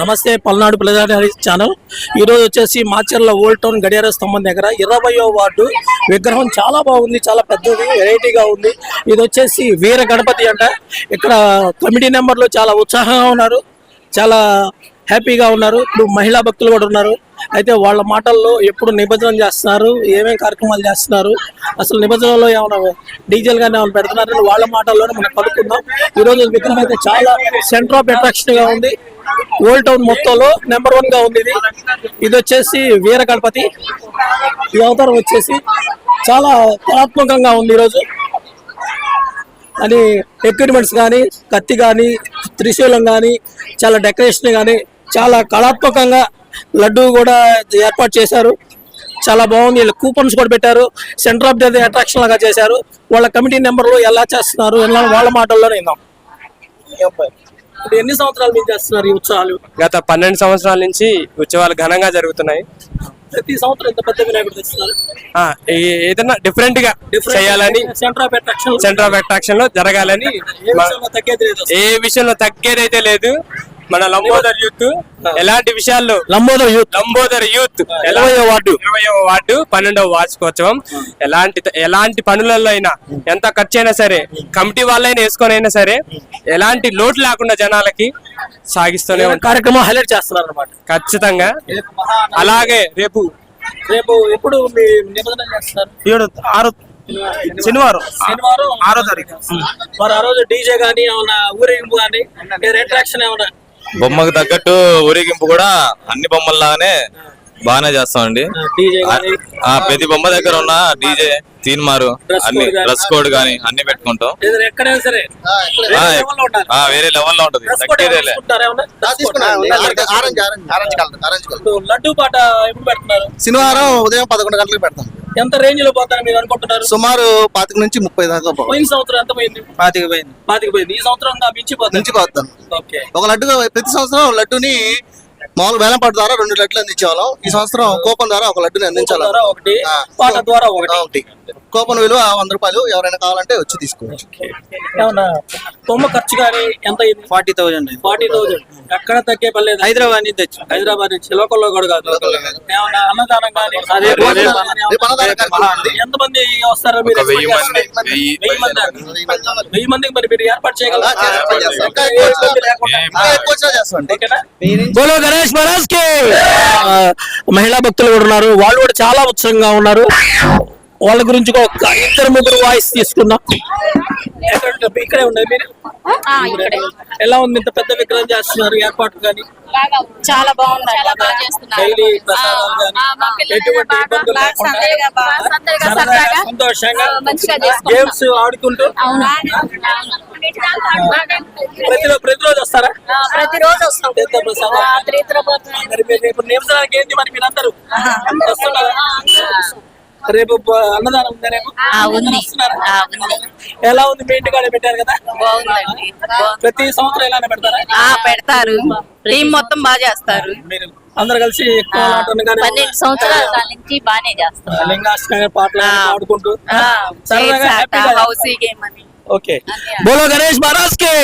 నమస్తే పల్నాడు ప్రజాని ఛానల్. ఈరోజు వచ్చేసి మాచర్ల ఓల్డ్ టౌన్ గడియార స్తంభం దగ్గర ఇరవయో వార్డు విగ్రహం చాలా బాగుంది చాలా పెద్దది వెరైటీగా ఉంది. ఇది వచ్చేసి వీర గణపతి అంట. ఇక్కడ కమిటీ నెంబర్లు చాలా ఉత్సాహంగా ఉన్నారు చాలా హ్యాపీగా ఉన్నారు. ఇప్పుడు మహిళా భక్తులు కూడా ఉన్నారు. అయితే వాళ్ళ మాటల్లో ఎప్పుడు నిబంధన చేస్తున్నారు ఏమేమి కార్యక్రమాలు చేస్తున్నారు అసలు నిబంధనలో ఏమైనా డీజిల్ గానే ఏమైనా పెడుతున్నారని వాళ్ళ మాటల్లోనే మనం కనుక్కుందాం ఈరోజు విగ్రహం అయితే చాలా సెంటర్ ఆఫ్ అట్రాక్షన్గా ఉంది. ఓల్డ్ టౌన్ మొత్తంలో నెంబర్ వన్గా ఉంది ఇది. ఇది వచ్చేసి వీర గణపతి. ఈ అవతారం వచ్చేసి చాలా కళాత్మకంగా ఉంది ఈరోజు. అని ఎక్విప్మెంట్స్ కానీ కత్తి కానీ త్రిశూలం కానీ చాలా డెకరేషన్ కానీ చాలా కళాత్మకంగా లడ్డు కూడా ఏర్పాటు చేశారు. చాలా బాగుంది. వీళ్ళు కూపన్స్ కూడా పెట్టారు. సెంటర్ ఆఫ్ ది అట్రాక్షన్ లాగా చేశారు. వాళ్ళ కమిటీ నెంబర్లు ఎలా చేస్తున్నారు? ఎలా వాళ్ళ మాటల్లోనే విన్నాం ఇప్పుడు ఎన్ని సంవత్సరాలు మీరు చేస్తున్నారు ఈ ఉత్సవాలు? గత పన్నెండు సంవత్సరాల నుంచి ఉత్సవాలు ఘనంగా జరుగుతున్నాయి. ప్రతి సంవత్సరం ఎంత పెద్ద వినాయకుడు తెస్తున్నారు ఆ, ఏదైనా డిఫరెంట్గా చేయాలని centre of attraction centre of అట్రాక్షన్లో జరగాలని ఏ విషయంలో తగ్గేది లేదు. ఏ విషయంలో తగ్గేదైతే లేదు మన లంబోదర్ యూత్ ఎలాంటి విషయాల్లో? లంబోదర్ యూత్. లంబోదర్ యూత్. ఇరవయో వార్డు. ఇరవయో వార్డు పన్నెండవ వార్షికోత్సవం. ఎలాంటి ఎలాంటి పనులలో అయినా ఎంత ఖర్చు అయినా సరే కమిటీ వాళ్ళైనా వేసుకొని అయినా సరే ఎలాంటి లోటు లేకుండా జనాలకి సాగిస్తూనే కార్యక్రమం హైలైట్ చేస్తున్నారు అనమాట ఖచ్చితంగా అలాగే రేపు రేపు ఎప్పుడు ఏడు ఆరు శనివారం. శనివారం. ఆరో తారీఖు. మరి ఆ రోజు డీజే కానీ ఏమన్నా ఊరేగింపు కానీ అట్రాక్షన్ ఏమన్నా బొమ్మకు తగ్గట్టు ఊరేగింపు కూడా అన్ని బొమ్మల్లాగానే బాగానే చేస్తామండి. ప్రతి బొమ్మ దగ్గర ఉన్న డీజే తీన్మారు అన్ని. డ్రెస్ కోడ్ గానీ అన్ని పెట్టుకుంటాం. వేరే level లో ఉంటది. Dress code ఏమన్నా తగ్గేదేలే తీసుకుంటారా ఏమన్నా? Dress code. Orange orange orange colour orange colour. ఇప్పుడు లడ్డు పాట ఎప్పుడు పెడుతున్నారు? శనివారం ఉదయం పదకొండు గంటలకు పెడతాం. ఎంత రేంజ్లో పోతారని మీరు అనుకుంటున్నారు? సుమారు పాతిక నుంచి ముప్పై దాకా పోవాలి. పోయిన సంవత్సరం ఎంత పోయింది? పాతిక పోయింది. పాతికి పోయింది. ఈ సంవత్సరం ఒక లడ్డు ప్రతి సంవత్సరం లడ్డుని మామూలు వేలంపాట ద్వారా రెండు లడ్లు అందించేవాళ్ళం. ఈ సంవత్సరం కూపన్ ద్వారా ఒక లడ్డుని అందించాలి ద్వారా ఒకటి. పాట ద్వారా ఒకటి. కూపన్ విలువ వంద రూపాయలు. ఎవరైనా కావాలంటే వచ్చి తీసుకోవచ్చు. ఏమన్నా బొమ్మ ఖర్చు కానీ ఎంత అయింది? ఫార్టీ థౌజండ్ ఫార్టీ థౌసండ్ ఎక్కడ తగ్గే పర్లేదు. హైదరాబాద్ నుంచి తెచ్చు. హైదరాబాద్ నుంచి. లోకల్లో కూడా కాదు. ఏమన్నా అన్నదానం కానీ అదే భోజనం రేపు- కానీ రేపు అన్నదానం కార్యక్రమం ఉంది. ఎంత మంది వస్తారు మీరు వెయ్యి మంది వెయ్యి వెయ్యి మంది వెయ్యి మందికి మరి మీరు ఏర్పాటు చేయగలరా? గణేష్ మహారాజ్కి మహిళా భక్తులు కూడా ఉన్నారు. వాళ్ళు కూడా చాలా ఉత్సాహంగా ఉన్నారు. వాళ్ళ గురించి ఒక ఇద్దరు ముగ్గురు వాయిస్ తీసుకుందాం ఎక్కడ- ఇక్కడే ఉన్నది మీరు? ఆ, ఇక్కడే. ఎలా ఉంది? ఇంత పెద్ద విగ్రహం చేస్తున్నారు ఏర్పాటు కానీ? చాలా బాగుంది. సంతోషంగా. గేమ్స్ ఆడుకుంటూ ప్రతిరోజు ప్రతిరోజు వస్తారా? ప్రతిరోజు వస్తాం. రేపు నిమిషానికి ఏంటి మరి మీరందరూ? వస్తున్నారా? రేపు అన్నదానం ఉందా రేపు? ఆ, ఉంది. ఎలా ఉంది మీ ఇంటికాడ పెట్టారు కదా? బాగుందండి. బాగుంది. ప్రతి సంవత్సరం ఇలానే పెడతారా? ఆ పెడతారు. టీం మొత్తం బాగా చేస్తారు. మీరు అందరు కలిసి ఎక్కువ ఆటను కానీ పన్నెండు సంవత్సరాల నుంచి బాగానే చేస్తారు. లింగాష్టంగా పాటలు. ఆడుకుంటూ ఆ, సరదాగా చైర్స్ ఆట, హ్యాపీగా హౌసీ గేమ్ అని. ఓకే బోలో గణేష్ మహారాజ్కి